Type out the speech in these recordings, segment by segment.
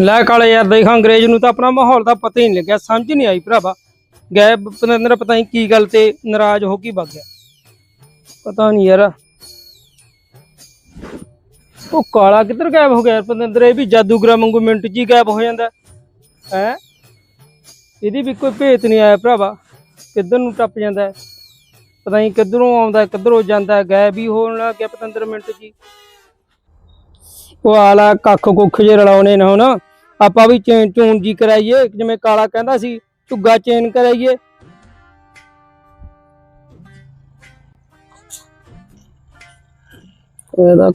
ਲੈ ਕਾਲੇ ਯਾਰ, ਦੇਖ ਅੰਗਰੇਜ਼ ਨੂੰ ਤਾਂ ਆਪਣਾ ਮਾਹੌਲ ਦਾ ਪਤਾ ਹੀ ਨਹੀਂ ਲੱਗਿਆ, ਸਮਝ ਨਹੀਂ ਆਈ ਭਰਾਵਾ। ਗੈਬ ਪਤੰਦਰ, ਪਤਾ ਨਹੀਂ ਕੀ ਗੱਲ ਤੇ ਨਾਰਾਜ਼ ਹੋ ਕੇ ਵਗ ਗਿਆ। ਪਤਾ ਨਹੀਂ ਯਾਰ, ਉਹ ਕਾਲਾ ਕਿੱਧਰ ਗਾਇਬ ਹੋ ਗਿਆ ਯਾਰ ਪਤੰਦਰ? ਇਹ ਵੀ ਜਾਦੂਗਰਾਂ ਵਾਂਗੂ ਮਿੰਟ 'ਚ ਹੀ ਗਾਇਬ ਹੋ ਜਾਂਦਾ। ਹੈ? ਇਹਦੀ ਵੀ ਕੋਈ ਭੇਤ ਨਹੀਂ ਆਇਆ ਭਰਾਵਾ, ਕਿੱਧਰ ਨੂੰ ਟੱਪ ਜਾਂਦਾ ਪਤਾ ਨਹੀਂ ਕਿੱਧਰੋਂ ਆਉਂਦਾ, ਕਿੱਧਰੋਂ ਜਾਂਦਾ ਗਾਇਬ ਹੀ ਹੋਣ ਲੱਗ ਗਿਆ ਪਤੰਦਰ ਮਿੰਟ 'ਚ ਹੀ। ਉਹ ਆਲਾ ਕੱਖ ਕੁੱਖ ਜੇ ਰਲਾਉਣੇ ਨਾ ਹੁਣ। ਆਪਾਂ ਵੀ ਚੇਨ ਚੂਨ ਜੀ ਕਰਾਈਏ, ਜਿਵੇਂ ਕਾਲਾ ਕਹਿੰਦਾ ਸੀ, ਝੁੱਗਾ ਚੇਨ ਕਰਾਈਏ। ਇਹਦਾ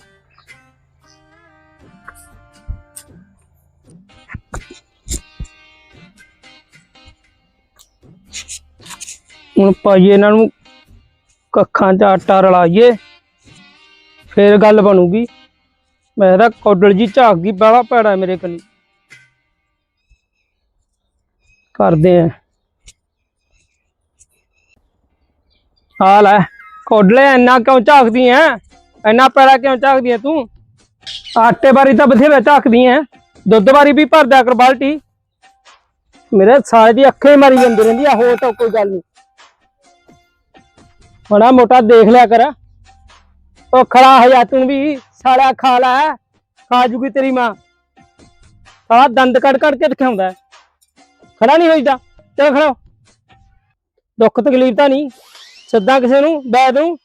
ਹੁਣ ਪਾਈਏ ਇਹਨਾਂ ਨੂੰ ਕੱਖਾਂ 'ਚ ਆਟਾ ਰਲਾਈਏ, ਫੇਰ ਗੱਲ ਬਣੂਗੀ। ਮੈਂ ਤਾਂ ਕੌਡਲ ਜੀ ਝਾਕ ਗਈ ਬਾਲਾ ਭੈੜਾ ਮੇਰੇ ਕਨੀ। ਕਰਦੇ ਆ। ਆ ਲੈ, ਕੋਡਲੇ ਇੰਨਾ ਕਿਉਂ ਝਾਕਦੀ ਐ? ਇੰਨਾ ਪੈੜਾ ਕਿਉਂ ਝਾਕਦੀ ਐ ਤੂੰ? ਆਟੇ ਬਾਰੀ ਤਾਂ ਬਥੇਰਾ ਝਾਕਦੀ ਐ। ਦੁੱਧ ਬਾਰੀ ਵੀ ਭਰ ਦਿਆ ਕਰ ਬਾਲਟੀ। ਮੇਰੇ ਸਾਲੇ ਦੀ ਅੱਖੇ ਹੀ ਮਾਰੀ ਜਾਂਦੀ ਰਹਿੰਦੀ ਆ, ਹੋਰ ਤਾਂ ਕੋਈ ਗੱਲ ਨਹੀਂ ਬੜਾ ਮੋਟਾ ਦੇਖ ਲਿਆ ਕਰ। ਉਹ ਖੜਾ ਹੋ ਜਾ ਤੂੰ ਵੀ ਸਾਲਾ ਖਾ ਲੈ। ਖਾ ਜੂਗੀ ਤੇਰੀ ਮਾਂ। ਸਾਲਾ ਦੰਦ ਕੱਢ ਕੱਢ ਕੇ ਦਿਖਾਉਂਦਾ। ਖੜਾ ਨਹੀਂ ਹੋਈਦਾ। ਚੱਲ ਖੜਾ। ਦੁੱਖ ਤਕਲੀਫ ਤਾਂ ਨਹੀਂ। ਸੱਦਾ ਕਿਸੇ ਨੂੰ, ਬੈਦ ਦੂੰ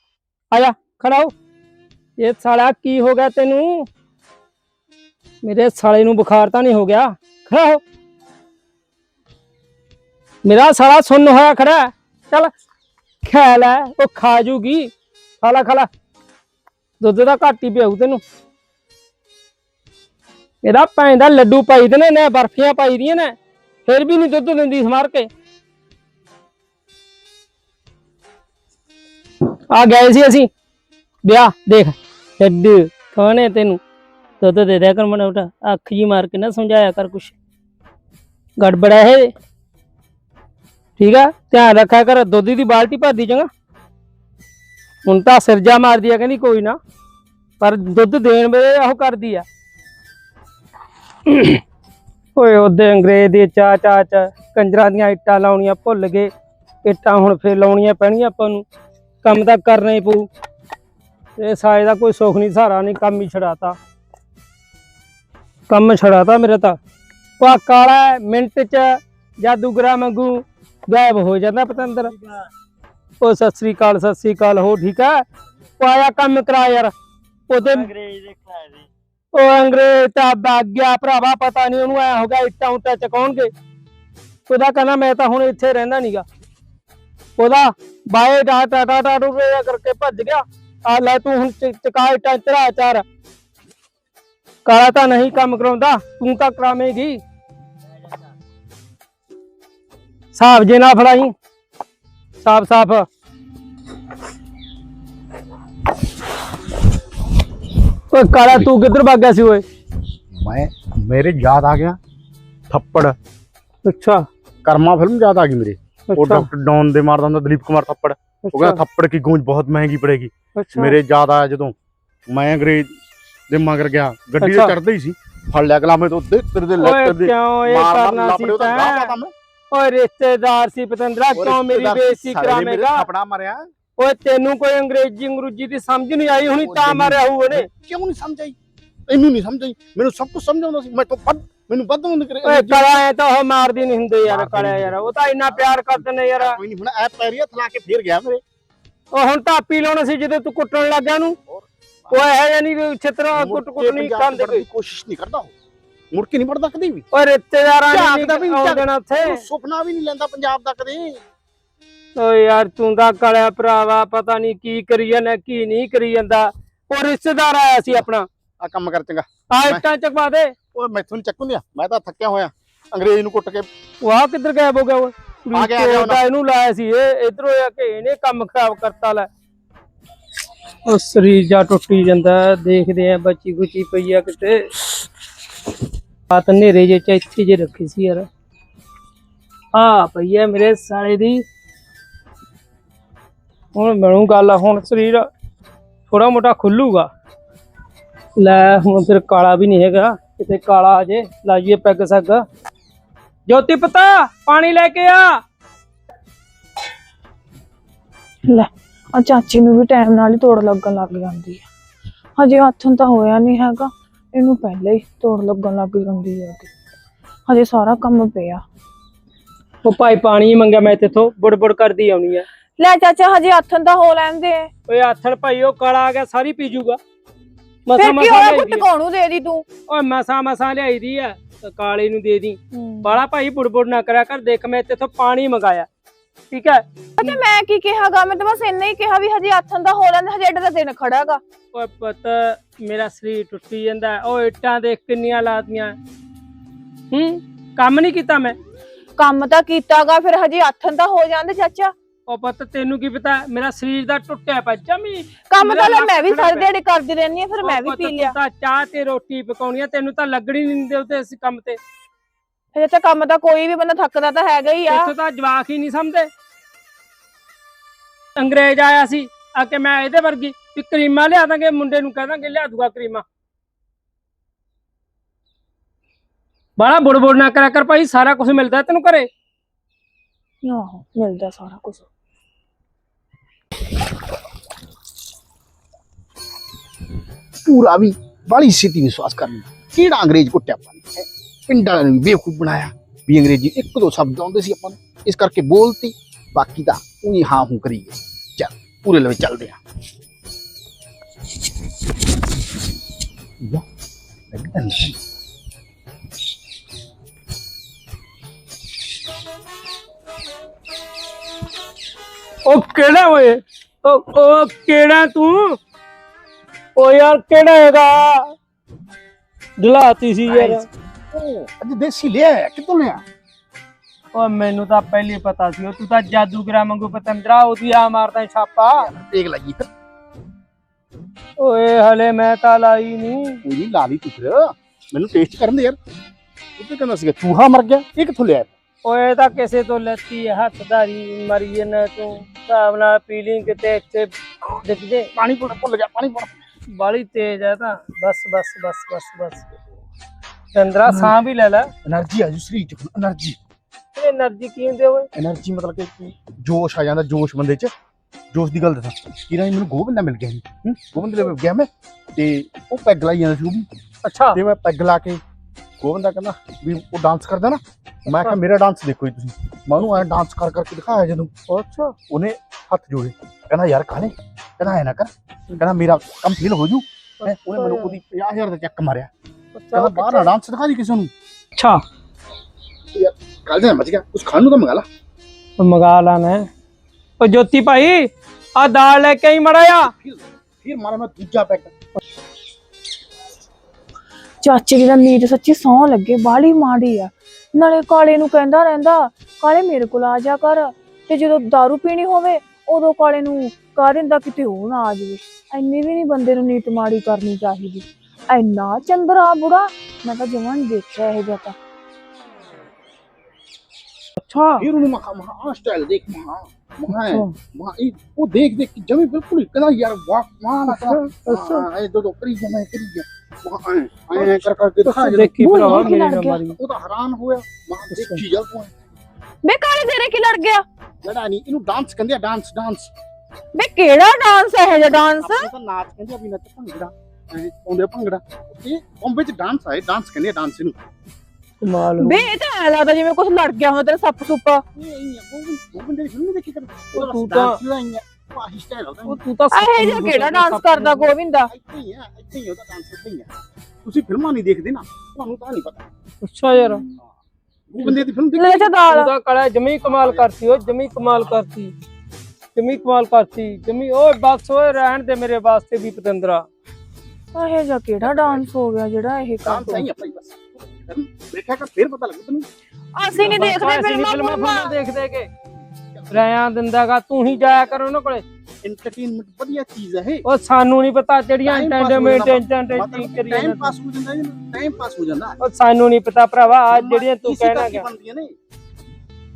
ਆ ਜਾ ਖੜਾ ਹੋ ਇਹ ਸਾਲਾ ਕੀ ਹੋ ਗਿਆ ਤੈਨੂੰ? ਮੇਰੇ ਸਾਲੇ ਨੂੰ ਬੁਖਾਰ ਤਾਂ ਨਹੀਂ ਹੋ ਗਿਆ। ਖੜਾ ਹੋ ਮੇਰਾ ਸਾਲਾ ਸੁੰਨ ਹੋਇਆ ਖੜਾ ਹੈ। ਚੱਲ, ਖਾ ਲੈ, ਉਹ ਖਾ ਜੂਗੀ। ਖਾਲਾ ਖਾਲਾ ਦੁੱਧ ਦਾ ਘੱਟ ਹੀ ਪਿਆਉ ਤੈਨੂੰ। ਇਹਦਾ ਭੈਣ ਦਾ ਲੱਡੂ ਪਾਈ ਦੇ ਨੇ ਬਰਫੀਆਂ ਪਾਈ ਦੀਆਂ ਨੇ। ਫਿਰ ਵੀ ਨਹੀਂ ਦੁੱਧ ਦਿੰਦੀ ਸਮਾਰ ਕੇ। ਆ ਗਏ ਸੀ ਅਸੀਂ। ਵਿਆਹ, ਦੇਖ ਲੱਡੂ ਖਾਣੇ ਤੈਨੂੰ। ਦੁੱਧ ਦੇ ਦਿਆ ਕਰ ਮਨਾ ਉਟਾ ਅੱਖ ਜੀ ਮਾਰ ਕੇ ਨਾ ਸਮਝਾਇਆ ਕਰ ਕੁਛ। ਗੜਬੜਾ ਹੈ ਠੀਕ ਆ? ਧਿਆਨ ਰੱਖਿਆ ਕਰ, ਦੁੱਧ ਦੀ ਬਾਲਟੀ ਭਰਦੀ ਚੰਗਾ। ਹੁਣ ਤਾਂ ਸਿਰਜਾ ਮਾਰਦੀ ਆ, ਕਹਿੰਦੀ ਕੋਈ ਨਾ। ਪਰ ਦੁੱਧ ਦੇਣ ਵੇਲੇ ਉਹ ਕਰਦੀ ਆ। ਓਏ ਉਹਦੇ ਅੰਗਰੇਜ਼ ਦੇ ਚਾ ਚਾ ਚ ਕੰਜਰਾਂ ਦੀਆਂ ਇੱਟਾਂ ਲਾਉਣੀਆਂ ਭੁੱਲ ਗਏ। ਇੱਟਾਂ ਹੁਣ ਫੇਰ ਲਾਉਣੀਆਂ ਪੈਣੀਆਂ ਆਪਾਂ ਨੂੰ। ਕੰਮ ਤਾਂ ਕਰਨਾ ਹੀ ਪਊ। ਇਹ ਸਾਏ ਦਾ ਕੋਈ ਸੁੱਖ ਨਹੀਂ ਸਹਾਰਾ ਨਹੀਂ ਕੰਮ ਹੀ ਛੜਾਤਾ ਕੰਮ ਛੜਾਤਾ ਮੇਰੇ ਤਾਂ। ਉਹ ਕਾਲਾ ਮਿੰਟ ਚ ਜਾਦੂਗਰਾ ਵਾਂਗੂ ਗਾਇਬ ਹੋ ਜਾਂਦਾ ਪਤੰਦਰ। ਉਹ ਸਤਿ ਸ੍ਰੀ ਅਕਾਲ, ਸਤਿ ਸ੍ਰੀ ਅਕਾਲ ਹੋ ਠੀਕ ਹੈ? ਉਹ ਆਇਆ ਕੰਮ ਕਰਾ ਯਾਰ। ਉਹਦੇ ਅੰਗਰੇਜ਼ ਦੇਖਿਆ ਸੀ ਉਹ ਅੰਗਰੇਜ਼ ਤਾਂ ਵਗ ਗਿਆ, ਭਰਾਵਾ ਪਤਾ ਨਹੀਂ ਉਹਨੂੰ ਐ ਹੋ ਇੱਟਾਂ ਉੱਟਾਂ ਚਕਾਉਣਗੇ। ਉਹਦਾ ਕਹਿੰਦਾ ਮੈਂ ਤਾਂ ਹੁਣ ਇੱਥੇ ਰਹਿੰਦਾ ਨਹੀਂਗਾ ਉਹਦਾ ਬਾਏ ਡਾ ਟਾ ਟਾ ਟਾ ਕਰਕੇ ਭੱਜ ਗਿਆ। ਆ ਲੈ ਤੂੰ ਹੁਣ ਚ- ਚਕਾ ਇੱਟਾਂ ਚੜਾ ਚਾਰ। ਕਾਲਾ ਤਾਂ ਨਹੀਂ ਕੰਮ ਕਰਾਉਂਦਾ, ਤੂੰ ਤਾਂ ਕਰਾਵੇਂਗੀ। ਸਾਫ਼ ਜੇ ਨਾ ਫੜਾਈ। ਸਾਫ਼ ਸਾਫ਼। ਓਏ ਕਾਲਾ ਤੂੰ ਕਿੱਧਰ ਭੱਗ ਗਿਆ ਸੀ ਓਏ? ਮੈਂ ਮੇਰੇ ਯਾਦ ਆ ਗਿਆ। ਥੱਪੜ। ਅੱਛਾ। ਕਰਮਾ ਫਿਲਮ ਯਾਦ ਆ ਗਈ ਮੇਰੇ। ਉਹ ਡਾਕਟਰ ਡੌਨ ਦੇ ਮਾਰਦਾ ਹੁੰਦਾ ਦਲੀਪ ਕੁਮਾਰ ਥੱਪੜ। ਉਹ ਕਹਿੰਦਾ ਥੱਪੜ ਕੀ ਗੂੰਜ ਬਹੁਤ ਮਹਿੰਗੀ ਪੜੇਗੀ। ਮੇਰੇ ਯਾਦ ਆਇਆ ਜਦੋਂ ਮੈਂ ਅੰਗਰੇਜ਼ ਦੇ ਮਗਰ ਗਿਆ। ਗੱਡੀ ਤੇ ਚੜਦਾ ਹੀ ਸੀ। ਫੜ ਲਿਆ ਕਲਾਮੇ ਤੋਂ ਉੱਤੇ ਤੇਰੇ ਦੇ ਲੈਕਟਰ ਦੇ ਕਿਉਂ ਇਹ ਕਰਨਾ ਸੀ ਤਾਂ ਓਏ ਰਿਸ਼ਤੇਦਾਰ ਸੀ ਪਤੰਦਰਾ ਕਿਉਂ ਮੇਰੀ ਬੇਇੱਜ਼ਤੀ ਕਰਾਵੇਂਗਾ? ਆਪਣਾ ਮਰਿਆ। ਓਏ ਤੈਨੂੰ ਕੋਈ ਅੰਗਰੇਜ਼ੀ ਅੰਗਰੂਜੀ ਦੀ ਸਮਝ ਨਹੀਂ ਆਈ ਹੁਣੀ ਤਾਂ ਮਾਰਿਆ ਹੋਊ ਉਹਨੇ। ਕਿਉਂ ਨਹੀਂ ਸਮਝ ਆਈ ਇਹਨੂੰ ਨਹੀਂ ਸਮਝ ਆਈ ਮੈਨੂੰ ਸਭ ਕੁਝ ਸਮਝ ਆਉਂਦਾ ਸੀ। ਮੈਂ ਤੋਂ ਵੱਧ ਮੈਨੂੰ ਵੱਧ ਹੁੰਦ ਕਰੇ ਓਏ ਕਲਾ ਐ ਤਾਂ ਉਹ ਮਾਰਦੀ ਨਹੀਂ ਹੁੰਦੇ ਯਾਰ ਨੀ ਯਾਰ। ਉਹ ਤਾਂ ਇੰਨਾ ਪਿਆਰ ਕਰਦੇ ਨੇ ਯਾਰ। ਕੋਈ ਨਹੀਂ ਹੁਣ ਐ ਪੈਰੀਆ ਥਲਾ ਕੇ ਫੇਰ ਗਿਆ ਮੇਰੇ। ਉਹ ਹੁਣ ਤਾਂ ਆਪੀ ਲਾਉਣਾ ਸੀ ਜਦੋਂ ਤੂੰ ਕੁੱਟਣ ਲੱਗ ਗਿਆ ਨੂੰ ਓਏ ਹੈ ਯਾਨੀ ਛਿੱਤਰਾ ਕੁੱਟ ਕੁੱਟ ਨਹੀਂ ਕੰਦ ਦੀ ਕੋਸ਼ਿਸ਼ ਨਹੀਂ ਕਰਦਾ ਉਹ। ਮੁੜ ਕੇ ਨਹੀਂ ਪੜਦਾ ਕਦੇ ਵੀ। ਓਏ ਰਿਸ਼ਤੇਦਾਰਾਂ ਨੇ ਵੀ ਨਹੀਂ ਦੇਣਾ ਉੱਥੇ। ਉਹ ਸੁਪਨਾ ਵੀ ਨਹੀਂ ਲੈਂਦਾ ਪੰਜਾਬ ਦਾ ਕਦੇ। ਓਏ ਯਾਰ ਤੂੰ ਤਾਂ ਕਲਿਆ ਭਰਾਵਾ ਪਤਾ ਨਹੀਂ ਕੀ ਕਰੀ ਜਾਂਦਾ ਕੀ ਨਹੀਂ ਕਰੀ ਜਾਂਦਾ। ਉਹ ਰਿਸ਼ਤੇਦਾਰ ਆਇਆ ਸੀ ਆਪਣਾ। ਆ ਕੰਮ ਕਰ ਚੰਗਾ। ਆ ਇੱਟਾਂ ਚਕਵਾ ਦੇ। ਓਏ ਮੈਥੋਂ ਨਹੀਂ ਚੱਕੂ ਨਹੀਂ ਮੈਂ ਤਾਂ ਥੱਕਿਆ ਹੋਇਆ। ਅੰਗਰੇਜ਼ ਨੂੰ ਕੁੱਟ ਕੇ। ਉਹ ਆ ਕਿੱਧਰ ਗਾਇਬ ਹੋ ਗਿਆ ਓਏ? ਆ ਗਿਆ, ਉਹਦਾ ਇਹਨੂੰ ਲਾਇਆ ਸੀ ਇਹ ਇਧਰੋਂ ਆ ਕੇ ਇਹਨੇ ਕੰਮ ਖਰਾਬ ਕਰਤਾ ਲੈ। ਉਹ ਸਰੀਰ ਜਾ ਟੁੱਟੀ ਜਾਂਦਾ ਦੇਖਦੇ ਆ ਬੱਚੀ ਗੁੱਚੀ ਪਈ ਆ ਕਿਤੇ। ਰਾਤ ਹਨੇਰੇ ਜੇ ਚ ਇੱਥੇ ਜੇ ਰੱਖੀ ਸੀ ਯਾਰ। ਆ ਪਈ ਆ ਮੇਰੇ ਸਾਲੇ ਦੀ। ਹੁਣ ਮੈਨੂੰ ਗੱਲ ਆ, ਹੁਣ ਸਰੀਰ ਥੋੜਾ ਮੋਟਾ ਖੁੱਲੂਗਾ। ਲੈ ਹੁਣ ਫਿਰ ਕਾਲਾ ਵੀ ਨਹੀਂ ਹੈਗਾ ਕਿਤੇ ਕਾਲਾ ਹਜੇ ਲਾਈਏ ਪੈਗ ਸੱਗ। ਜੋਤੀ ਪਤਾ ਪਾਣੀ ਲੈ ਕੇ ਆ। ਲੈ ਆ ਚਾਚੀ ਨੂੰ ਵੀ ਟਾਈਮ ਨਾਲ ਹੀ ਤੋੜ ਲੱਗਣ ਲੱਗ ਜਾਂਦੀ ਹੈ ਹਜੇ ਹੱਥੋਂ ਤਾਂ ਹੋਇਆ ਨਹੀਂ ਹੈਗਾ ਇਹਨੂੰ ਪਹਿਲੇ ਹੀ ਤੋੜ ਲੱਗਣ ਲੱਗ ਜਾਂਦੀ ਹੈ ਹਜੇ ਸਾਰਾ ਕੰਮ ਪਿਆ। ਉਹ ਭਾਈ ਪਾਣੀ ਮੰਗਿਆ ਮੈਂ ਤੇਥੋਂ ਬੁੜਬੁੜ ਕਰਦੀ ਆਉਣੀ ਆ। ਲੈ ਚਾਚਾ ਹਜੇ ਹੱਥੋਂ ਤਾਂ ਹੋ ਲੈਂਦੇ ਓਏ ਆਥਣ ਭਾਈ ਉਹ ਕਾਲਾ ਆ ਗਿਆ ਸਾਰੀ ਪੀ ਜੂਗਾ। ਮਸਾ ਫਿਰ ਕੀ ਮਸਾ ਹੋਇਆ? ਲਿਆਈ ਦੀ। ਦੇ ਦੀ ਤੂੰ? ਓਏ ਮਸਾ ਮਸਾ ਲਿਆਈ ਦੀ ਆ ਤੇ ਕਾਲੇ ਨੂੰ ਦੇ ਦੀ। ਬਾਲਾ ਭਾਈ ਬੁੜਬੁੜ ਨਾ ਕਰਿਆ ਕਰ ਦੇਖ ਮੈਂ ਤੇਥੋਂ ਪਾਣੀ ਮੰਗਾਇਆ। ਠੀਕ ਹੈ ਤੇ ਮੈਂ ਕੀ ਕਿਹਾਗਾ? ਮੈਂ ਤਾਂ ਬਸ ਇੰਨਾ ਹੀ ਕਿਹਾ ਵੀ ਹਜੇ ਹੱਥੋਂ ਦਾ ਹੋ ਲੈਂਦੇ ਹਜੇ ਏਡਾ ਦਾ ਦਿਨ ਖੜਾਗਾ। ਓਏ ਪੁੱਤ ਮੇਰਾ ਸਰੀਰ ਟੁੱਟੀ ਜਾਂਦਾ। ਹੈ। ਉਹ ਇੱਟਾਂ ਦੇਖ ਕਿੰਨੀਆਂ ਲਾਤੀਆਂ। ਹੂੰ? ਕੰਮ ਨਹੀਂ ਕੀਤਾ ਮੈਂ? ਕੰਮ ਤਾਂ ਕੀਤਾਗਾ ਫਿਰ ਹਜੇ ਹੱਥੋਂ ਦਾ ਹੋ ਜਾਂਦੇ ਚਾਚਾ। ਉਹ ਪੁੱਤ ਤੈਨੂੰ ਕੀ ਪਤਾ ਮੇਰਾ ਸਰੀਰ ਦਾ ਟੁੱਟਿਆ ਪਿਆ ਜਮੀ। ਕੰਮ ਤਾਂ ਲੈ ਮੈਂ ਵੀ ਸਾਰੀ। ਦਿਹਾੜੀ ਕਰਦੀ ਰਹਿੰਦੀ ਆ ਫਿਰ ਮੈਂ ਵੀ ਪੀ ਲਿਆ। ਤਾਂ ਚਾਹ ਤੇ ਰੋਟੀ ਪਕਾਉਣੀ ਆ ਤੈਨੂੰ ਤਾਂ ਲੱਗਣੀ ਨਹੀਂ ਦਿੰਦੇ ਉਹਤੇ ਇਸ ਕੰਮ ਤੇ। ਹਜੇ ਤਾਂ ਕੰਮ ਤਾਂ ਕੋਈ ਵੀ ਬੰਦਾ ਥੱਕਦਾ ਤਾਂ ਹੈਗਾ ਹੀ ਆ। ਇੱਥੋਂ ਤਾਂ ਜਵਾਕ ਹੀ ਨਹੀਂ ਸਮਝਦੇ। ਅੰਗਰੇਜ਼ ਆਇਆ ਸੀ ਆ ਕੇ ਮੈਂ ਇਹਦੇ ਵਰਗੀ ਵੀ ਕਰੀਮਾ ਲਿਆ ਦਾਂਗੇ ਮੁੰਡੇ ਨੂੰ ਕਹਿ ਦਾਂਗੇ ਲਿਆ ਦੂਗਾ ਕਰੀਮਾ। ਬੜਾ ਬੁੜਬੁੜ ਨਾ ਕਰਿਆ ਕਰ ਭਾਈ ਸਾਰਾ ਕੁਝ ਮਿਲਦਾ ਤੈਨੂੰ ਘਰੇ? ਆਹੋ ਮਿਲਦਾ ਸਾਰਾ ਕੁਝ ਪੂਰਾ ਵੀ ਬਾਲੀ ਸਿੱਧੀ ਵਿਸ਼ਵਾਸ ਕਰਨੀ ਕਿਹੜਾ ਅੰਗਰੇਜ਼ ਕੁੱਟਿਆ ਆਪਾਂ ਨੇ ਪਿੰਡਾਂ ਵਾਲਿਆਂ ਨੂੰ ਬੇਵਕੂਫ ਬਣਾਇਆ ਵੀ ਅੰਗਰੇਜ਼ੀ ਇੱਕ ਦੋ ਸ਼ਬਦ ਆਉਂਦੇ ਸੀ ਆਪਾਂ ਨੂੰ ਇਸ ਕਰਕੇ ਬੋਲਤੀ ਬਾਕੀ ਤਾਂ ਉਹੀ ਹਾਂ ਹੂੰ ਕਰੀ ਚੱਲ ਪੂਰੇ ਲਵੇ ਚੱਲਦੇ ਆ ਲੱਗਦਾ ਨਹੀਂ ਉਹ ਕਿਹੜਾ ਓਏ ਉਹ ਉਹ ਕਿਹੜਾ ਤੂੰ ਓ ਯਾਰ ਕਿਹੜਾ ਹੈਗਾ? ਢਲਾਤੀ ਸੀ ਯਾਰ। ਅੱਜ ਦੇਸੀ ਲਿਆ ਕਿੱਥੋਂ ਲਿਆ? ਓ ਮੈਨੂੰ ਤਾਂ ਪਹਿਲੇ ਪਤਾ ਸੀ ਉਹ ਤੂੰ ਤਾਂ ਜਾਦੂਗਰਾ ਵਾਂਗੂ ਪਤੰਦਰਾ ਉਹਦੀ ਆ ਮਾਰਦਾ ਛਾਪਾ। ਦੇਖ ਲੱਗੀ ਫਿਰ। ਓਏ ਹਲੇ ਮੈਂ ਤਾਂ ਲਾਈ ਨਹੀਂ ਕੋਈ ਨਹੀਂ ਲਾ ਲਈ ਤੂੰ ਫਿਰ ਮੈਨੂੰ ਟੇਸਟ ਕਰਨ ਦੇ ਯਾਰ। ਉਹ ਤੇ ਕਹਿੰਦਾ ਸੀਗਾ ਚੂਹਾ ਮਰ ਗਿਆ ਇਹ ਕਿੱਥੋਂ ਲਿਆ? ਓਏ ਤਾਂ ਕਿਸੇ ਤੋਂ ਲੱਤੀ ਹੱਥਦਾਰੀ ਮਰੀ ਨਾ ਤੂੰ ਹਿਸਾਬ ਨਾਲ ਪੀਲਿੰਗ ਕਿਤੇ ਇੱਥੇ ਦਿਖ ਜੇ। ਪਾਣੀ ਭੁੱਲ ਗਿਆ ਪਾਣੀ ਪੁੱਲ ਬਾਲੀ ਤੇਜ਼ ਹੈ ਤਾਂ ਬਸ ਬਸ ਬਸ ਬਸ ਬਸ। ਚੰਦਰਾ ਸਾਹ ਵੀ ਲੈ ਲੈ। એનર્ਜੀ ਆ ਜੂ ਸਰੀਰ ਚ એનર્ਜੀ ਇਹ એનર્ਜੀ ਕੀ ਹੁੰਦੀ ਓਏ? એનર્ਜੀ ਮਤਲਬ ਕਿ ਜੋਸ਼ ਆ ਜਾਂਦਾ ਜੋਸ਼ ਬੰਦੇ ਚ। ਜੋਸ਼ ਦੀ ਗੱਲ ਦੱਸਾਂ। ਕਿਰਾ ਮੈਨੂੰ ਗੋ ਬੰਦਾ ਮਿਲ ਗਿਆ ਸੀ। ਗੋਬਿੰਦ ਬੰਦੇ ਮਿਲ ਗਿਆ ਮੈਂ। ਤੇ ਉਹ ਪੈਗ ਲਾਈ ਜਾਂਦਾ ਸੀ ਉਹ ਵੀ। ਅੱਛਾ। ਤੇ ਮੈਂ ਪੈਗ ਲਾ ਕੇ ਗੋਬਿੰਦਾ ਕਹਿੰਦਾ ਵੀ ਉਹ ਡਾਂਸ ਕਰਦਾ ਨਾ ਮੈਂ ਕਿਹਾ ਮੇਰਾ ਡਾਂਸ ਦੇਖੋ ਜੀ ਤੁਸੀਂ। ਮੈਂ ਉਹਨੂੰ ਐ ਡਾਂਸ ਕਰ ਕਰਕੇ ਦਿਖਾਇਆ ਜਦੋਂ। ਅੱਛਾ। ਉਹਨੇ ਹੱਥ ਜੋੜੇ। ਕਹਿੰਦਾ ਯਾਰ ਕਾਲੇ ਕਹਿੰਦਾ ਐ ਨਾ ਕਰ। ਕਹਿੰਦਾ ਮੇਰਾ ਕੰਮ ਫੇਲ ਹੋ ਜੂ। ਹੈਂ, ਉਹਨੇ ਮੈਨੂੰ ਉਹਦੀ 50000 ਦਾ ਚੈੱਕ ਮਾਰਿਆ। ਕਹਿੰਦਾ ਬਾਹਰ ਨਾ ਡਾਂਸ ਦਿਖਾ ਦੀ ਕਿਸੇ ਨੂੰ। ਅੱਛਾ। ਕੱਲ ਦਾ ਮਚ ਗਿਆ। ਕੁਝ ਖਾਣ ਨੂੰ ਤਾਂ ਮੰਗਾ ਲਾ। ਉਹ ਮੰਗਾ ਲਾ ਮੈਂ। ਓ ਜੋਤੀ ਭਾਈ ਆ ਦਾਲ ਲੈ ਕੇ ਆਈ ਮੜਾ ਆ ਫਿਰ ਮਾਰਾ ਮੈਂ ਦੂਜਾ ਪੈਕ। ਚਾਚੇ ਦੀ ਤਾਂ ਨੀਂਦ ਸੱਚੀ ਸੌਂ ਲੱਗੇ ਬਾਲੀ ਮਾੜੀ ਆ। ਨਾਲੇ ਕਾਲੇ ਨੂੰ ਕਹਿੰਦਾ ਰਹਿੰਦਾ, ਕਾਲੇ ਮੇਰੇ ਕੋਲ ਆ ਜਾ ਕਰ, ਤੇ ਜਦੋਂ दारू ਪੀਣੀ ਹੋਵੇ, ਉਦੋਂ ਕਾਲੇ ਨੂੰ ਕਹਿ ਦਿੰਦਾ ਕਿਤੇ ਉਹ ਨਾ ਆ ਜਾਵੇ। ਐਨੀ ਵੀ ਨਹੀਂ ਬੰਦੇ ਨੂੰ ਨੀਤ ਮਾੜੀ ਕਰਨੀ ਚਾਹੀਦੀ। ਐਨਾ ਚੰਦਰਾ ਬੁੜਾ, ਮੈਂ ਤਾਂ ਜਮਾਂ ਨੀ ਦੇਖਿਆ ਇਹ ਜਿਹਾ ਅੱਛਾ। ਫਿਰ ਉਹਨੂੰ ਮਹਾ ਮਹਾ ਸਟਾਈਲ ਦੇਖ ਮਹਾ ਹੈ ਮਹਾ ਇਹ ਉਹ ਦੇਖ ਦੇਖ ਕੇ ਜਮੀ ਬਿਲਕੁਲ ਕਹਿੰਦਾ ਯਾਰ ਵਾਹ ਮਾਂ ਅੱਛਾ ਇਹ ਦੋ ਦੋ ਕਰੀ ਜਮਾ ਕਰੀ ਜਾ ਮਹਾ ਐ ਐ ਕਰ ਕਰਕੇ ਦਿਖਾ ਦੇਖੀ ਭਰਾਵਾ ਮੇਰੇ ਨਾਲ। ਮਾਰੀ। ਉਹ ਤਾਂ ਹੈਰਾਨ ਹੋਇਆ। ਮਹਾ ਦੇਖੀ ਜਾ ਤੂੰ ਬੇ ਕਾਲੇ ਤੇਰੇ ਕੀ ਲੜ ਗਿਆ? ਜਿਹੜਾ ਨਹੀਂ ਇਹਨੂੰ ਡਾਂਸ ਕਹਿੰਦੇ ਆ ਡਾਂਸ ਡਾਂਸ ਬੇ ਕਿਹੜਾ ਡਾਂਸ ਹੈ ਇਹ ਡਾਂਸ ਤਾਂ ਨਾਚ ਕਹਿੰਦੇ ਆ ਵੀ ਨੱਚ ਭੰਗੜਾ ਪਾਉਂਦੇ ਭੰਗੜਾ। ਇਹ ਬੰਬੇ ਚ ਡਾਂਸ ਆਏ ਡਾਂਸ ਕਹਿੰਦੇ ਆ ਡਾਂਸ ਇਹਨੂੰ। ਕਮਾਲ ਹੋ ਬੇ ਇਹ ਤਾਂ ਐਂ ਲੱਗਦਾ ਜਿਵੇਂ ਕੁਝ ਲੜ ਗਿਆ ਹੁੰਦਾ ਤੇਰਾ ਸੱਪ ਸੁੱਪ। ਇਹ ਆਈ ਆ ਉਹ ਉਹ ਬੰਦੇ ਦੀ ਫਿਲਮ ਨਹੀਂ ਦੇਖੀ ਕਰ ਉਹ ਤੂੰ ਤਾਂ- ਡਾਂਸ ਆਈ ਆ। ਉਹ ਆਹੀ ਸਟਾਈਲ ਉਹ ਉਹਦਾ। ਤੂੰ ਤਾਂ ਇਹ ਜਿਹਾ ਕਿਹੜਾ ਡਾਂਸ ਕਰਦਾ ਗੋਵਿੰਦਾ? ਇੱਥੇ ਹੀ ਆ ਇੱਥੇ ਹੀ ਆ ਉਹਦਾ ਡਾਂਸ ਇੱਥੇ ਹੀ ਆ। ਤੁਸੀਂ ਫਿਲਮਾਂ ਨਹੀਂ ਦੇਖਦੇ ਨਾ ਤੁਹਾਨੂੰ ਤਾਂ ਨਹੀਂ ਪਤਾ। ਅੱਛਾ ਯਾਰ। ਉਹ ਬੰਦੇ ਦੀ ਫਿਲਮ ਲੈ ਦੇਖੀ ਜਾ ਦਾਲ ਉਹਦਾ ਕਲਾ ਜਮੀ ਕਮਾਲ ਕਰਤੀ ਓ ਜਮੀ ਕਮਾਲ ਕਰਤੀ। ਜਮੀ ਕਮਾਲ ਕਰਤੀ ਜਮੀ ਓਏ ਬਸ ਓਏ ਰਹਿਣ ਦੇ ਮੇਰੇ ਵਾਸਤੇ ਵੀ ਪਤੰਦਰਾ। ਇਹ ਜਿਹਾ ਕਿਹੜਾ ਡਾਂਸ ਹੋ ਗਿਆ ਜਿਹੜਾ ਇਹ ਡਾਂਸ ਕਰਦਾ? ਭਾਈ ਬਸ। ਫਿਲਮ ਦੇਖਿਆ ਕਰ ਫਿਰ ਪਤਾ ਲੱਗੂ ਤੈਨੂੰ? ਅਸੀਂ ਨਹੀਂ ਦੇਖਦੇ ਅਸੀਂ ਨੀ ਫਿਲਮਾਂ ਫਿਲਮਾਂ ਫਿਲਮਾਂ ਦੇਖ ਦੇ ਕੇ ਰਿਆਂ ਦਿੰਦਾਗਾ ਤੂੰ ਹੀ ਜਾਇਆ ਕਰ ਉਹਨਾਂ ਕੋਲੇ। ਐਂਟਰਟੇਨਮੈਂਟ ਵਧੀਆ ਚੀਜ਼ ਹੈ ਇਹ। ਉਹ ਸਾਨੂੰ ਨਹੀਂ ਪਤਾ ਜਿਹੜੀਆਂ Time pass ਹੋ ਐਂਟਰਟੇਨਮੈਂਟ ਜਾਂਦਾ। ਐਂਟਰਟੇਨਮੈਂਟ ਕਰੀ ਟਾਈਮ ਜਾਂਦਾ ਪਾਸ ਹੋ ਜਾਂਦਾ ਹੈ ਟਾਈਮ ਪਾਸ ਹੋ ਜਾਂਦਾ। ਉਹ ਸਾਨੂੰ ਨਹੀਂ ਪਤਾ ਭਰਾਵਾ ਆ ਜਿਹੜੀਆਂ ਤੂੰ ਇਸੇ ਕਹਿਣਾ ਕਰਕੇ ਗਿਆ ਬਣਦੀਆਂ ਨੇ।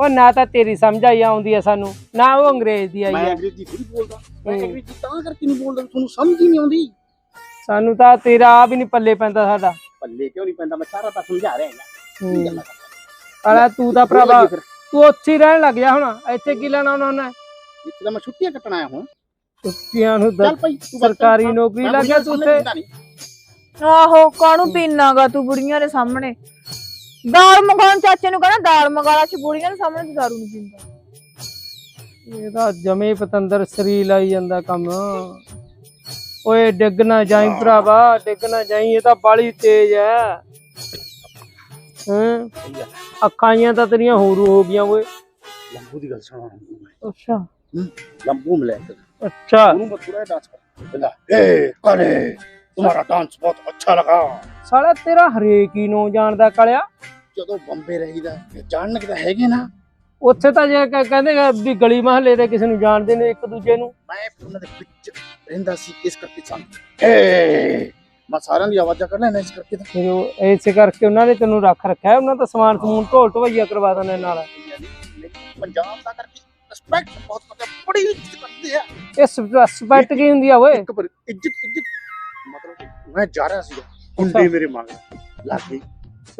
ਉਹ ਨਾ ਤਾਂ ਤੇਰੀ ਸਮਝ ਆਈ ਆਉਂਦੀ ਹੈ ਸਾਨੂੰ ਨਾ ਉਹ ਅੰਗਰੇਜ਼ ਦੀ ਆਈ ਮੈਂ ਹੈ ਅੰਗਰੇਜ਼ੀ ਥੋੜੀ ਬੋਲਦਾ। ਮੈਂ ਹੂੰ। ਅੰਗਰੇਜ਼ੀ ਤਾਂ ਕਰਕੇ ਨਹੀਂ ਬੋਲਦਾ ਤੁਹਾਨੂੰ ਸਮਝ ਹੀ ਨਹੀਂ ਆਉਂਦੀ। ਸਾਨੂੰ ਤਾਂ ਤੇਰਾ ਆ ਵੀ ਨਹੀਂ ਪੱਲੇ ਪੈਂਦਾ ਸਾਡਾ। ਪੱਲੇ ਕਿਉਂ ਨਹੀਂ ਪੈਂਦਾ? ਮੈਂ ਸਾਰਾ ਤਾਂ ਸਮਝਾ ਰਿਹਾ ਹਾਂ। ਅਲਾ ਤੂੰ ਤਾਂ ਭਰਾਵਾ ਤੂੰ ਉੱਥੇ ਹੀ ਰਹਿਣ ਲੱਗ ਜਾ ਹੁਣ। ਇੱਥੇ ਕੀ ਲੈਣਾ ਉਹਨਾਂ ਨੇ? ਇੱਥੇ ਤਾਂ ਮੈਂ ਛੁੱਟੀਆਂ ਕੱਟਣ ਆਇਆ ਹੁਣ। ਕੁੱਤਿਆਂ ਨੂੰ ਚੱਲ ਦੱਸ ਭਾਈ ਤੂੰ ਵਰਤ ਸਰਕਾਰੀ ਨੌਕਰੀ ਲੱਗ ਗਿਆ ਤੂੰ ਉੱਥੇ। ਆਹੋ ਕਾਹਨੂੰ ਪੀਨਾਗਾ ਤੂੰ ਬੁੜੀਆਂ ਦੇ ਸਾਹਮਣੇ? ਦਾਲ ਮੰਗਾਉਣ ਚਾਚੇ ਨੂੰ ਕਹਣਾ ਦਾਲ ਮੰਗਾ ਲਾ ਚ ਬੁੜੀਆਂ ਦੇ ਸਾਹਮਣੇ ਤੂੰ ਦਾਰੂ ਨਹੀਂ ਪੀਂਦਾ। ਇਹਦਾ ਜਮੇ ਪਤੰਦਰ ਸਰੀ ਲਾਈ ਜਾਂਦਾ ਕੰਮ। ਓਏ ਡਿੱਗ ਨਾ ਜਾਈ ਭਰਾਵਾ ਡਿੱਗ ਨਾ ਜਾਈ ਇਹ ਤਾਂ ਬਾਲੀ ਤੇਜ਼ ਐ। ਹਾਂ। ਅੱਖਾਂ ਜੀਆਂ ਤਾਂ ਤੇਰੀਆਂ ਹੋਰ ਹੋ ਗਈਆਂ ਓਏ। ਲੰਬੂ ਦੀ ਗੱਲ ਸੁਣਾ ਅੱਛਾ। ਲੰਬੂ ਮਿਲਿਆ। ਅੱਛਾ। ਉਹਨੂੰ ਮੈਂ ਥੋੜਾ ਡਾਂਸ ਕਰ। ਕਹਿੰਦਾ ਏ ਕਲੇ ਤੁਹਾਡਾ ਡਾਂਸ ਬਹੁਤ ਅੱਛਾ ਲਗਾ। ਸਾਲਾ ਤੇਰਾ ਹਰੇਕ ਹੀ ਨੂੰ ਜਾਣਦਾ ਕਲਿਆ। ਜਦੋਂ ਬੰਬੇ ਰਹੀਦਾ ਜਾਣਨ ਕਿ ਤਾਂ ਹੈਗੇ ਨਾ। ਉੱਥੇ ਤਾਂ ਜੇ ਕ- ਕਹਿੰਦੇ ਗਾ ਵੀ ਗਲੀ ਮਹੱਲੇ ਦੇ ਕਿਸੇ ਨੂੰ ਜਾਣਦੇ ਨੇ ਇੱਕ ਦੂਜੇ ਨੂੰ। ਮੈਂ ਉਹਨਾਂ ਦੇ ਵਿੱਚ ਰਹਿੰਦਾ ਸੀ ਇਸ ਕਰਕੇ ਸਾਨੂੰ। ਏ ਮੈਂ ਸਾਰਿਆਂ ਦੀ ਆਵਾਜ਼ਾਂ ਲੈਣਾ ਇਸ ਕਰਕੇ ਤਾਂ। ਫਿਰ ਉਹ ਇਸੇ ਕਰਕੇ ਉਹਨਾਂ ਨੇ ਤੈਨੂੰ ਰੱਖ ਰੱਖਿਆ ਉਹਨਾਂ ਦਾ ਸਮਾਨ ਸਮੂਨ ਢੋਲ ਢਵਈਆ ਕਰਵਾ ਦਿੰਦੇ ਨਾਲ। ਪੰਜਾਬ ਦਾ ਕਰਕੇ ਰਿਸਪੈਕਟ ਬਹੁਤ ਬੜੀ ਇੱਜ਼ਤ ਕਰਦੇ ਆ। ਇਹ ਸਪੈਕਟ ਕੀ ਹੁੰਦੀ ਆ ਓਏ? ਇੱਕ ਪਰ ਇੱਜ਼ਤ ਇੱਜ਼ਤ ਮਤਲਬ ਮੈਂ ਜਾ ਰਿਹਾ ਸੀ ਕੁੰਡੇ ਮੇਰੇ ਮੰਗ ਲੱਗ ਗਈ।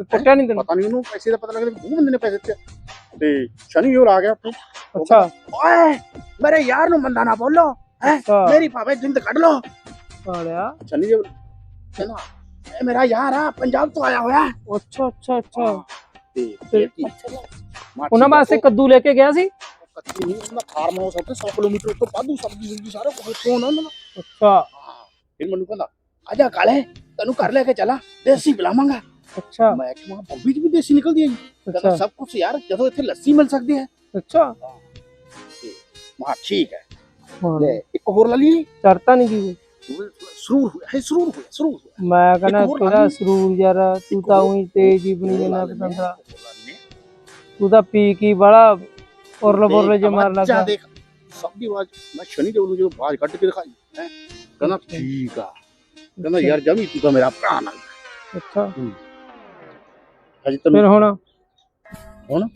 ਕੁੱਟਿਆ ਨਹੀਂ ਤੈਨੂੰ? ਪਤਾ ਨਹੀਂ ਉਹਨੂੰ ਪੈਸੇ ਦਾ ਪਤਾ ਲੱਗਦਾ ਵੀ ਉਹ ਬੰਦੇ ਨੇ ਪੈਸੇ ਦਿੱਤੇ। ਤੇ ਸ਼ਨੀ ਹੋਰ ਆ ਗਿਆ ਉਹ ਅੱਛਾ। ਓਏ ਮੇਰੇ ਯਾਰ ਨੂੰ ਮੰਦਾ ਨਾ ਬੋਲੋ ਅੱਛਾ। ਮੇਰੀ ਭਾਵੇਂ ਜਿੰਦ ਕੱਢ ਲੋ ਸਾਲਿਆ ਸ਼ਨੀ ਜੀ ਕਹਿੰਦਾ ਇਹ ਮੇਰਾ ਯਾਰ ਆ ਪੰਜਾਬ ਤੋਂ ਆਇਆ ਹੋਇਆ। ਅੱਛਾ ਅੱਛਾ ਅੱਛਾ। ਤੇ ਤੇ- ਕੀ? ਉਹਨਾਂ ਵਾਸਤੇ ਕੱਦੂ ਲੈ ਕੇ ਗਿਆ ਸੀ? ਕੱਚੀ ਨਹੀਂ ਉਹਨਾਂ ਫਾਰਮ ਹਾਊਸ ਉੱਤੇ 100 ਕਿਲੋਮੀਟਰ ਤੋਂ ਵਾਧੂ ਸਬਜ਼ੀ ਸੁਬਜ਼ੀ ਸਾਰਾ ਕੁਝ ਕੋਣ ਉਹਨਾਂ ਦਾ ਅੱਛਾ। ਹਾਂ। ਫਿਰ ਮੈਨੂੰ ਕਹਿੰਦਾ ਆਜਾ ਕਾਲੇ ਤੈਨੂੰ ਘਰ ਲੈ ਕੇ ਚਲਾ ਦੇਸੀ ਪਿਲਾਵਾਂਗਾ। ਅੱਛਾ। ਮੈਂ ਕਿਹਾ ਬੰਬੀ ਚ ਵੀ ਦੇਸੀ ਨਿਕਲਦੀ ਹੈ ਜੀ ਕਹਿੰਦਾ ਅੱਛਾ। ਸਭ ਕੁਝ ਯਾਰ ਜਦੋਂ ਇੱਥੇ ਲੱਸੀ ਮਿਲ ਸਕਦੀ ਹੈ। ਅੱਛਾ। ਮਾ ਠੀਕ ਹੈ। ਲੈ ਇੱਕ ਹੋਰ ਲੈ ਲਈ ਚਰਤਾ ਨਹੀਂ ਕੀ? ਸਰੂਰ ਹੋਇਆ ਹੈ ਸਰੂਰ ਹੋਇਆ ਸਰੂਰ ਹੋਇਆ। ਮੈਂ ਕਹਿੰਦਾ ਤੇਰਾ ਸਰੂਰ ਯਾਰ ਤੂੰ ਤਾਂ ਉਹੀ ਤੇਜ਼ ਹੀ ਬਣੀ ਜਾਂਦਾ ਆ। ਤੂੰ ਤਾਂ ਪੀ ਕੀ ਬੜਾ ਉਰਲ ਬੁਰਲ ਜੇ ਮਾਰ ਲੱਗਾ ਦੇਖ। ਸਭ ਦੀ ਆਵਾਜ਼ ਮੈਂ ਸ਼ਨੀ ਦੇਵ ਨੂੰ ਜਦੋਂ ਆਵਾਜ਼ ਕੱਢ ਕੇ ਦਿਖਾਈ ਹੈ ਕਹਿੰਦਾ ਠੀਕ ਆ। ਕਹਿੰਦਾ ਯਾਰ ਜਮੀ ਤੂੰ ਤਾਂ ਮੇਰਾ ਭਰਾ ਨਾਲ ਅੱਛਾ। ਹਜੇ ਫਿਰ ਤੈਨੂੰ ਹੁਣ? ਹੁਣ?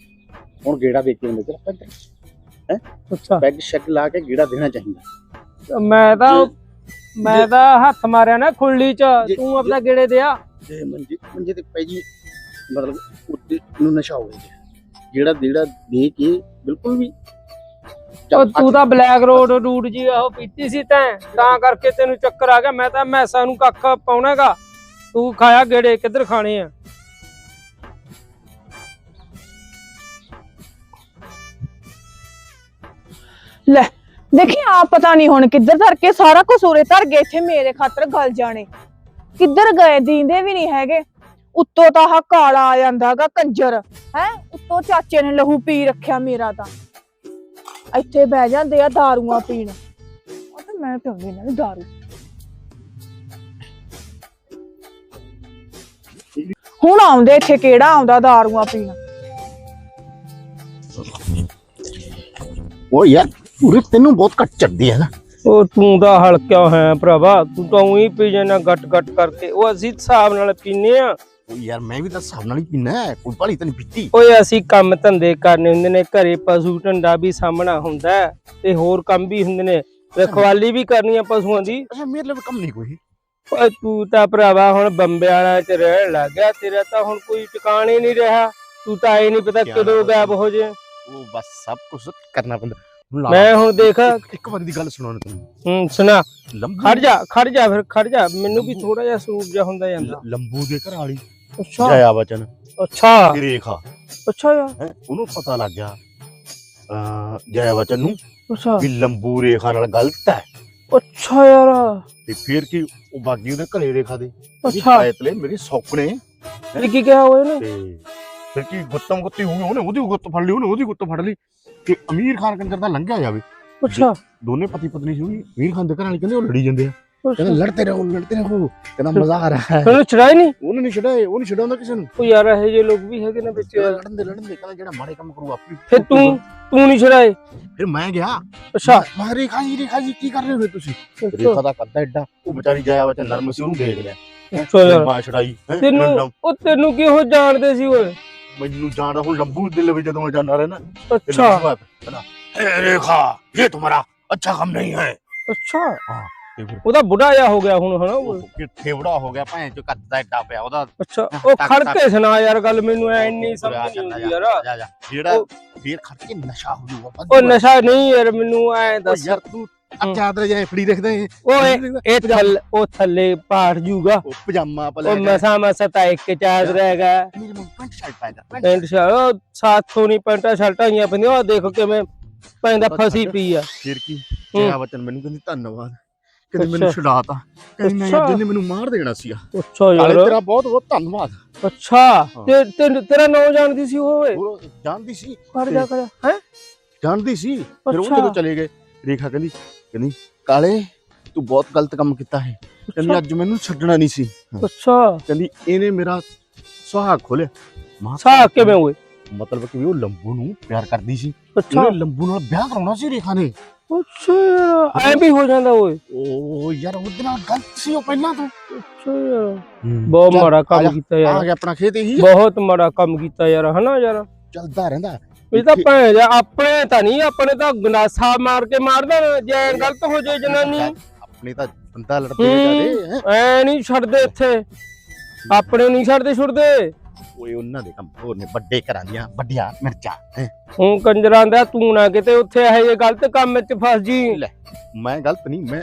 ਗੇੜਾ ਦੇ ਕੇ ਹੁੰਦੇ ਤੇਰਾ ਪੈਗ ਅੱਛਾ। ਪੈਗ ਸ਼ੈਗ ਲਾ ਕੇ ਗੇੜਾ ਦੇਣਾ ਚਾਹੀਦਾ। ਮੈਂ ਤਾਂ ਮੈਂ ਤਾਂ ਹੱਥ ਮਾਰਿਆ ਨਾ ਖੁੱਲੀ ਚ ਜੇ- ਤੂੰ ਆਪਣਾ ਗੇੜੇ ਦਿਆ। ਤੇ ਮੰਜੇ ਮੰਜੇ ਤੇ ਪੈ ਜੀ ਮਤਲਬ ਉੱਤੇ ਨੂੰ ਨਸ਼ਾ ਹੋ ਗਿਆ ਜਿਹੜਾ ਦੇੜਾ ਦੇ ਕੇ ਬਿਲਕੁਲ ਵੀ ਉਹ ਤੂੰ ਤਾਂ ਬਲੈਕ ਰੋਡ ਰੂਟ ਜੀ ਉਹ ਪੀਤੀ ਸੀ ਤੈਂ। ਤਾਂ ਕਰਕੇ ਤੈਨੂੰ ਚੱਕਰ ਆ ਗਿਆ। ਮੈਂ ਤਾਂ ਮੈਸਾਂ ਨੂੰ ਕੱਖ ਪਾਉਣਾਗਾ। ਤੂੰ ਖਾਇਆ ਗੇੜੇ ਕਿੱਧਰ ਖਾਣੇ ਆ? ਲੈ, ਦੇਖੀ ਆ ਪਤਾ ਨਹੀਂ ਹੁਣ ਕਿੱਧਰ ਧਰ ਕੇ ਸਾਰਾ ਕੁਝ ਉਰੇ ਧਰ ਗਏ, ਇੱਥੇ ਮੇਰੇ ਖਾਤਰ ਗਲ ਜਾਣੇ। ਕਿੱਧਰ ਗਏ, ਦੀਂਦੇ ਵੀ ਨਹੀਂ ਹੈਗੇ। ਉੱਤੋਂ ਤਾਂ ਆਹ ਕਾਲਾ ਆ ਜਾਂਦਾਗਾ ਕੰਜਰ, ਹੈ? ਉੱਤੋਂ ਚਾਚੇ ਨੇ ਲਹੂ ਪੀ ਰੱਖਿਆ ਮੇਰਾ ਤਾਂ। ਇੱਥੇ ਬਹਿ ਜਾਂਦੇ ਆ ਦਾਰੂਆਂ ਪੀਣ। ਉਹ ਤਾਂ ਮੈਂ ਪਿਉਂਦੀ ਇਹਨਾਂ ਨੂੰ ਦਾਰੂ। ਹੁਣ ਆਉਂਦੇ ਇੱਥੇ ਕਿਹੜਾ ਆਉਂਦਾ ਦਾਰੂਆਂ ਪੀਣ? ਉਹ ਯਾਰ ਪੂਰੀ ਤੈਨੂੰ ਬਹੁਤ ਘੱਟ ਚੜਦੀ ਹੈ ਨਾ। ਉਹ ਤੂੰ ਤਾਂ ਹਲਕਿਆ ਹੈ ਭਰਾਵਾ? ਤੂੰ ਤਾਂ ਉਹੀ ਪੀ ਜਾਣਾ ਗੱਟ ਗੱਟ ਕਰਕੇ। ਉਹ ਅਸੀਂ ਹਿਸਾਬ ਨਾਲ ਪੀਨੇ ਆ ਉਹ ਯਾਰ ਮੈਂ ਵੀ ਤਾਂ ਹਿਸਾਬ ਨਾਲ ਹੀ ਪੀਣਾ ਹੈ ਕੋਈ ਭਾਲੀ ਤਾਂ ਨਹੀਂ ਪੀਤੀ। ਓਏ ਅਸੀਂ ਕੰਮ ਧੰਦੇ ਕਰਨੇ ਹੁੰਦੇ ਨੇ ਘਰੇ ਪਸ਼ੂ ਢੰਡਾ ਵੀ ਸਾਹਮਣਾ ਹੁੰਦਾ ਹੈ, ਤੇ ਹੋਰ ਕੰਮ ਵੀ ਹੁੰਦੇ ਨੇ। ਰਖਵਾਲੀ ਵੀ ਕਰਨੀ ਆ ਪਸ਼ੂਆਂ ਦੀ। ਅੱਛਾ ਮੇਰੇ ਲਈ ਕੰਮ ਨਹੀਂ ਕੋਈ। ਓਏ ਤੂੰ ਤਾਂ ਭਰਾਵਾ ਹੁਣ ਬੰਬੇ ਵਾਲਾ ਚ ਰਹਿਣ ਲੱਗ ਗਿਆ ਤੇਰਾ ਤਾਂ ਹੁਣ ਕੋਈ ਟਿਕਾਣ ਹੀ ਨਹੀਂ ਰਿਹਾ। ਤੂੰ ਤਾਂ ਇਹ ਨਹੀਂ ਪਤਾ ਕਦੋਂ। ਗਾਇਬ ਹੋ ਜੇ। ਉਹ ਬਸ ਸਭ ਕੁਝ ਕਰਨਾ ਪੈਂਦਾ। ਮੈਂ ਹੁਣ ਦੇਖ। ਇੱਕ- ਵਾਰੀ ਦੀ ਗੱਲ ਸੁਣਾਉਣ ਤੈਨੂੰ। ਹੂੰ ਸੁਣਾ। ਖੜ ਜਾ ਖੜ ਜਾ ਫਿਰ ਖੜ ਜਾ। ਮੈਨੂੰ ਵੀ ਥੋੜਾ ਜਿਹਾ ਸਰੂਪ ਜਿਹਾ ਹੁੰਦਾ ਜਾਂਦਾ ਲੰਬੂ ਦੇ ਘਰ ਵਾਲੀ। ਅੱਛਾ। ਜਇਆ ਬਚਨ। ਅੱਛਾ। ਰੇਖਾ ਅੱਛਾ ਯਾਰ ਉਹਨੂੰ ਪਤਾ ਲੱਗ ਗਿਆ ਜਇਆ ਬਚਨ ਨੂੰ ਅੱਛਾ। ਵੀ ਲੰਬੂ ਰੇਖਾ ਨਾਲ ਗਲਤ ਹੈ। ਅੱਛਾ ਯਾਰ। ਤੇ ਫਿਰ ਕੀ ਉਹ ਬਾਗੀ ਉਹਦੇ ਘਰੇ ਰੇਖਾ ਦੇ। ਅੱਛਾ। ਐਤਲੇ ਮੇਰੇ ਸੌਕਣੇ ਇਹ ਕੀ ਕਿਹਾ ਹੋਇਆ ਨੇ ਤੇ ਫਿਰ ਕੀ ਗੁੱਤਮ ਗੁੱਤੀ ਹੋ ਗਈ ਉਹਨੇ ਉਹਦੀ ਗੁੱਤ ਫੜ ਲਈ ਉਹਨੇ ਉਹਦੀ ਗੁੱਤ ਫੜ ਲਈ। ਤੇ ਅਮੀਰ ਖਾਨ ਕੰਜਰ ਦਾ ਲੰਘਿਆ ਜਾਵੇ। ਅੱਛਾ। ਦੋਨੇ ਪਤੀ ਪਤਨੀ ਸੀ ਅਮੀਰ ਖਾਨ ਦੇ ਘਰ ਵਾਲੇ ਕਹਿੰਦੇ ਉਹ ਲੜੀ ਜਾਂਦੇ ਆ। ਕਹਿੰਦਾ ਲੜਤੇ ਰਹੋ ਲੜਤੇ ਰਹੋ ਕਹਿੰਦਾ ਮਜ਼ਾ ਆ ਰਿਹਾ ਹੈ ਤੈਨੂੰ ਚੜਾਈ ਨਹੀਂ? ਉਹਨੇ ਨਹੀਂ ਛਡਾਏ ਉਹ ਨਹੀਂ ਛਡਾਉਂਦਾ ਕਿਸੇ ਨੂੰ। ਉਹ ਯਾਰ ਇਹੋ ਜਿਹੇ ਲੋਕ ਵੀ ਹੈਗੇ ਨੇ ਵਿੱਚ। ਕਹਿੰਦਾ ਲੜਨ ਦੇ ਲੜਨ ਦੇ ਕਹਿੰਦਾ ਜਿਹੜਾ ਮਾੜੇ ਕੰਮ ਕਰੂ ਆਪੀ ਫਿਰ ਤੂੰ ਤੂੰ ਨਹੀਂ ਛੜਾਏ ਫਿਰ ਮੈਂ ਗਿਆ। ਅੱਛਾ। ਮੈਂ ਰੇਖਾ ਜੀ ਰੇਖਾ ਜੀ ਕੀ ਕਰ ਰਹੇ ਹੋ ਤੁਸੀਂ? ਰੇਖਾ ਦਾ ਕੱਦਾ ਐਡਾ ਉਹ ਵਿਚਾਰੀ ਜਾਇਆ ਬੱਚਾ ਨਰਮ ਸੀ ਉਹਨੂੰ ਦੇਖ ਲਿਆ। ਅੱਛਾ। ਯਾਰ ਮੈਂ ਹੈਂ, ਤੈਨੂੰ ਉਹ ਤੈਨੂੰ ਕਿਹੋ ਜਾਣਦੇ ਸੀ ਓਏ? ਮੈਨੂੰ ਜਾਣਦਾ ਹੁਣ ਲੰਬੂ ਦਿਲ ਵਿੱਚ ਜਦੋਂ ਮੈਂ ਜਾਣਾ ਰਹਿਣਾ ਤੇ ਅੱਛਾ लंबू है, है ना, "ए, रेखा ये तुम्हारा अच्छा काम नहीं है ਅੱਛਾ ਤੇ ਫਿਰ ਉਹਦਾ ਬੁੱਢਾ ਜਿਹਾ ਹੋ ਗਿਆ ਹੁਣ ਹਨਾ ਉਹ। ਉਹ ਕਿੱਥੇ ਬੜਾ ਹੋ ਗਿਆ ਭੈਣ ਚੋ ਕੱਦ ਦਾ ਐਡਾ ਪਿਆ ਉਹਦਾ ਅੱਛਾ ਉਹ ਟਕ- ਖੜ ਟਕ। ਕੇ ਸੁਣਾ ਯਾਰ ਗੱਲ ਮੈਨੂੰ ਐ ਇੰਨੀ ਸਮਝ ਤੁਰਿਆ ਨਹੀਂ ਜਾਂਦਾ ਆਉਂਦੀ ਯਾਰ ਜਾ ਜਾ ਜਿਹੜਾ ਉਹ- ਫੇਰ ਖਰਚ ਕੇ ਨਸ਼ਾ ਹੋ ਜਾਊਗਾ ਉਹ ਨਸ਼ਾ ਨਹੀਂ ਯਾਰ ਮੈਨੂੰ ਐ ਉਹ ਦੱਸ ਯਾਰ ਤੂੰ ਆ ਚਾਦਰ ਜਾਏ ਫੜੀ ਰੱਖਦਾ ਹੈ ਓਏ ਇਹ ਥੱਲੇ ਉਹ ਥੱਲੇ ਪਾੜ ਜੂਗਾ। ਉਹ ਪਜਾਮਾ ਪਾ ਉਹ ਮਸਾ ਮਸਾ ਤਾਂ ਇੱਕ ਚਾਦ ਰਹੇਗਾ ਮੇਰੇ ਮੂੰਹ ਪੈਂਟ ਸ਼ਰਟ ਪਾਇਆ ਪੈਂਟ ਸ਼ਰਟ ਸਾਥੋਂ ਨਹੀਂ ਪੈਂਟਾਂ ਸ਼ਰਟਾਂ ਹੀ ਪੈਂਦੀਆਂ ਉਹ ਦੇਖੋ ਕਿਵੇਂ ਪੈਂਦਾ ਫਸੀ ਪਈ ਆ। ਫਿਰ ਕੀ? ਹੂੰ। ਜਗਾ ਬਚਨ ਮੈਨੂੰ ਕਹਿੰਦੀ ਧੰਨਵਾਦ। ਕਹਿੰਦੀ ਮੈਨੂੰ। ਛਡਾਤਾ ਕਹਿੰਦੀ ਮੈਂ। ਜਿਹਨੇ ਮੈਨੂੰ ਮਾਰ ਦੇਣਾ ਸੀ ਅੱਛਾ ਯਾਰ। ਤੇਰਾ ਬਹੁਤ ਬਹੁਤ ਧੰਨਵਾਦ। ਅੱਛਾ। ਤੇ ਤੇਰਾ ਨਾਂ ਜਾਣਦੀ ਸੀ ਉਹ ਜਾਣਦੀ ਸੀ। ਕਰ ਜਾ ਕਰ ਹੈ? ਜਾਣਦੀ ਸੀ। ਫਿਰ ਉਹ। ਜਦੋਂ ਚਲੇ ਗਏ। ਰੇਖਾ ਕਹਿੰਦੀ ਕਹਿੰਦੀ ਕਾਲੇ ਤੂੰ ਬਹੁਤ ਗਲਤ ਕੰਮ ਕੀਤਾ ਹੈ। ਕਹਿੰਦੀ ਅੱਜ ਮੈਨੂੰ ਛੱਡਣਾ ਨਹੀਂ ਸੀ। ਅੱਛਾ। ਕਹਿੰਦੀ ਇਹਨੇ ਮੇਰਾ ਸੁਹਾਗ ਖੋਲਿਆ। ਮਾਂ ਸਾਹ ਕਿਵੇਂ ਹੋਏ? ਮਤਲਬ ਕਿ ਵੀ ਉਹ ਲੰਬੂ ਨੂੰ ਪਿਆਰ ਕਰਦੀ ਸੀ। ਅੱਛਾ। ਉਹਨੇ ਲੰਬੂ ਨਾਲ ਵਿਆਹ ਕਰਾਉਣਾ ਸੀ ਰੇਖਾ ਨੇ। ਅੱਛਾ ਯਾਰ ਐ ਵੀ ਹੋ ਜਾਂਦਾ ਓਏ। ਉਹ ਯਾਰ ਉਹਦੇ ਨਾਲ ਗਲਤ ਸੀ ਉਹ ਪਹਿਲਾਂ ਤੋਂ। ਅੱਛਾ। ਯਾਰ ਬਹੁਤ ਚੱਲ, ਮਾੜਾ ਆ ਕੰਮ ਜਾ, ਕੀਤਾ ਆ ਯਾਰ ਗਿਆ ਆਪਣਾ ਖੇਤ ਹੀ ਬਹੁਤ ਮਾੜਾ ਕੰਮ ਕੀਤਾ ਯਾਰ ਹਨਾ ਯਾਰ? ਚੱਲਦਾ ਰਹਿੰਦਾ। ਇਹ ਤਾਂ ਭੈਣ ਜਾ ਆਪਣੇ ਤਾਂ ਨਹੀਂ ਆਪਣੇ ਤਾਂ ਗੰਡਾਸਾ ਮਾਰ ਕੇ ਮਾਰਦਾ ਨਾ, ਜੇ ਐਂ ਗਲਤ ਹੋ ਜਾਏ ਜਨਾਨੀ। ਆਪਣੇ ਤਾਂ ਬੰਦਾ ਲੜਦੇ ਜਾਂਦੇ। ਐ ਨਹੀਂ ਛੱਡਦੇ ਇੱਥੇ। ਆਪਣੇ ਨਹੀਂ ਛੱਡਦੇ ਛੁੱਟਦੇ। ਓਏ ਉਹਨਾਂ ਦੇ ਕੰਮ ਹੋਰ ਨੇ ਵੱਡੇ ਘਰਾਂ ਦੀਆਂ ਵੱਡੀਆਂ ਮਿਰਚਾਂ ਹੈਂ। ਕੰਜਰਾਂ ਦਾ ਤੂੰ ਨਾ ਕਿਤੇ ਉੱਥੇ ਇਹ ਜੇ ਗਲਤ ਕੰਮ ਵਿੱਚ ਫਸ ਜੀ। ਲੈ ਮੈਂ ਗਲਤ ਨਹੀਂ ਮੈਂ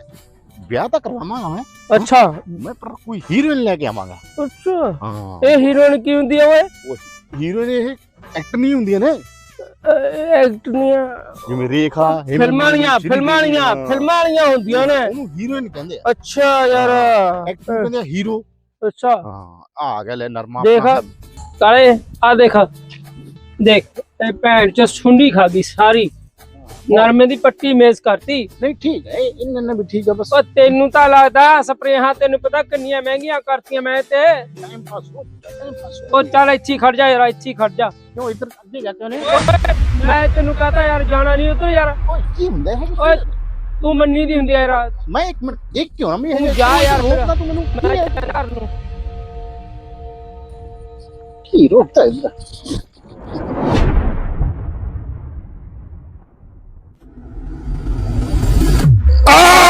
ਵਿਆਹ ਤਾਂ ਕਰਵਾਵਾਂਗਾ ਮੈਂ ਅੱਛਾ। ਮੈਂ ਪਰ ਕੋਈ ਹੀਰੋਇਨ ਲੈ ਕੇ ਆਵਾਂਗਾ। ਅੱਛਾ। ਇਹ ਹੀਰੋਇਨ ਕੀ ਹੁੰਦੀ ਆ ਓਏ? ਹੀਰੋਇਨ ਇਹ ਐਕਟ ਨਹੀਂ ਹੁੰਦੀਆਂ ਨੇ। ਐਕਟ ਨਹੀਂ ਜਿਵੇਂ ਰੇਖਾ ਹੇਮਾ ਫਿਲਮਾਂ ਵਾਲੀਆਂ ਮਾਲਿਨੀ, ਫਿਲਮਾਂ ਵਾਲੀਆਂ ਹਾਂ। ਫਿਲਮਾਂ ਵਾਲੀਆਂ ਹੁੰਦੀਆਂ ਨੇ। ਉਹਨੂੰ ਹੀਰੋਇਨ ਕਹਿੰਦੇ। ਆ ਅੱਛਾ ਯਾਰ। ਐਕਟ ਕਹਿੰਦੇ ਆ ਹੀਰੋ ਅੱਛਾ। ਹਾਂ ਆ ਗਿਆ ਲੈ ਨਰਮਾ ਦੇਖ ਆਪਣਾ। ਕਾਲੇ ਆ ਦੇਖ ਦੇਖ ਇਹ ਭੈਣ ਚ ਸੁੰਡੀ ਖਾ ਗਈ ਸਾਰੀ। ਨਰਮੇ ਦੀ ਪੱਟੀ ਮੇਜ਼ ਕਰਤੀ। ਨਹੀਂ ਠੀਕ ਹੈ ਇਹ- ਇਹਨਾਂ ਨੇ ਵੀ ਠੀਕ ਹੈ ਬਸ। ਉਹ ਤੈਨੂੰ ਤਾਂ ਲੱਗਦਾ ਸਪਰੇਹਾਂ ਤੈਨੂੰ ਪਤਾ ਕਿੰਨੀਆਂ ਮਹਿੰਗੀਆਂ ਕਰਤੀਆਂ ਮੈਂ ਤੇ। ਟਾਈਮ ਪਾਸ ਹੋ ਟਾਈਮ ਪਾਸ ਉਹ ਚੱਲ ਇੱਥੇ ਖੜ ਜਾ ਯਾਰ ਇੱਥੇ ਖੜ ਜਾ। ਕਿਉਂ ਇੱਧਰ ਅੱਗੇ ਜਾ ਕੇ ਨੇ ਮੈਂ ਤੈਨੂੰ ਕਹਤਾ ਯਾਰ ਜਾਣਾ ਨਹੀਂ ਉਤੋਂ ਯਾਰ। ਓਏ ਕੀ ਹੁੰਦਾ ਹੈ ਓਏ ਤੂੰ ਮੰਨੀ ਦੀ ਹੁੰਦੀ ਯਾਰ। ਮੈਂ ਇੱਕ ਮਿੰਟ ਦੇਖ ਕਿਉਂ ਨਾ ਮੈਂ ਜਾ ਯਾਰ ਫਿਰ। ਰੋਕਦਾ ਤੂੰ ਮੈਨੂੰ? ਮੈਂ ਕੀ ਹੈ? ਚੱਲ ਘਰ ਨੂੰ। ਕੀ ਰੋਕਦਾ ਹੈ ਆ